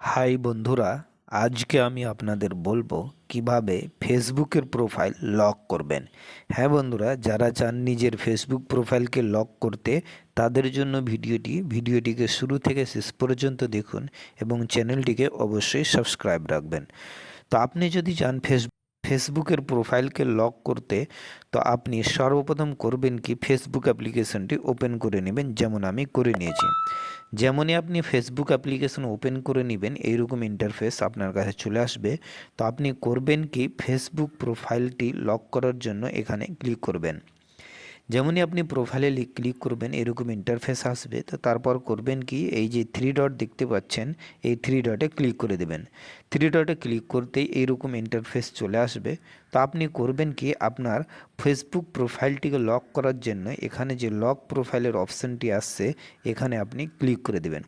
High বন্ধুরা, আজকে আমি আপনাদের বলব কীভাবে ফেসবুকের প্রোফাইল লক করবেন। হ্যাঁ বন্ধুরা, যারা চান নিজের ফেসবুক প্রোফাইলকে লক করতে, তাদের জন্য ভিডিওটি, ভিডিওটিকে শুরু থেকে শেষ পর্যন্ত দেখুন এবং চ্যানেলটিকে অবশ্যই সাবস্ক্রাইব রাখবেন। তো আপনি যদি চান ফেসবুক ফেসবুকের প্রোফাইলকে লক করতে, তো আপনি সর্বপ্রথম করবেন কি, ফেসবুক অ্যাপ্লিকেশনটি ওপেন করে নেবেন, যেমন আমি করে নিয়েছি। যেমনই আপনি ফেসবুক অ্যাপ্লিকেশন ওপেন করে নেবেন, এইরকম ইন্টারফেস আপনার কাছে চলে আসবে। তো আপনি করবেন কি, ফেসবুক প্রোফাইলটি লক করার জন্য এখানে ক্লিক করবেন। যেমনই আপনি প্রোফাইলে ক্লিক করবেন, এরকম ইন্টারফেস আসবে। তো তারপর করবেন কি, এই যে থ্রি ডট দেখতে পাচ্ছেন, এই থ্রি ডটে ক্লিক করে দেবেন। থ্রি ডটে ক্লিক করতেই এইরকম ইন্টারফেস চলে আসবে। তো আপনি করবেন কি, আপনার ফেসবুক প্রোফাইলটিকে লক করার জন্য এখানে যে লক প্রোফাইলের অপশানটি আসছে, এখানে আপনি ক্লিক করে দেবেন।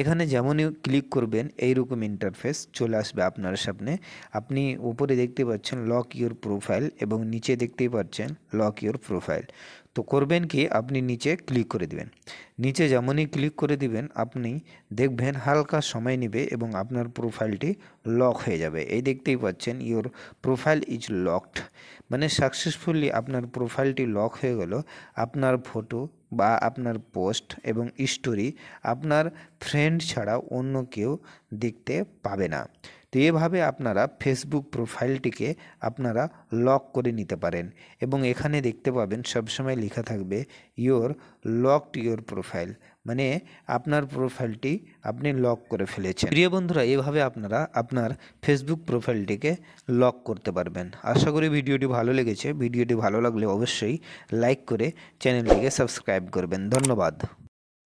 এখানে যেমনই ক্লিক করবেন, এইরকম ইন্টারফেস চলে আসবে আপনার সামনে। আপনি উপরে দেখতে পাচ্ছেন লক ইউর প্রোফাইল এবং নিচে দেখতেই পাচ্ছেন লক ইউর প্রোফাইল তো করবেন কি? আপনি নিচে ক্লিক করে দিবেন। নিচে যেমনই ক্লিক করে দিবেন, আপনি দেখবেন হালকা সময় নেবে এবং আপনার প্রোফাইলটি লক হয়ে যাবে। এই দেখতেই পাচ্ছেন ইওর প্রোফাইল ইজ লকড মানে সাকসেসফুলি আপনার প্রোফাইলটি লক হয়ে গেল। আপনার ফটো বা আপনার পোস্ট এবং স্টোরি আপনার ফ্রেন্ড ছাড়া অন্য কেউ দেখতে পাবে না। তো এভাবে আপনারা ফেসবুক প্রোফাইলটিকে আপনারা লক করে নিতে পারেন এবং এখানে দেখতে পাবেন সবসময় লেখা থাকবে ইওর লকড ইওর প্রোফাইল মানে আপনার প্রোফাইলটি আপনি লক করে ফেলেছেন। প্রিয় বন্ধুরা, এভাবে আপনারা আপনার ফেসবুক প্রোফাইলটিকে লক করতে পারবেন। আশা করি ভিডিওটি ভালো লেগেছে। ভিডিওটি ভালো লাগলে অবশ্যই লাইক করে চ্যানেলটিকে সাবস্ক্রাইব করবেন। ধন্যবাদ।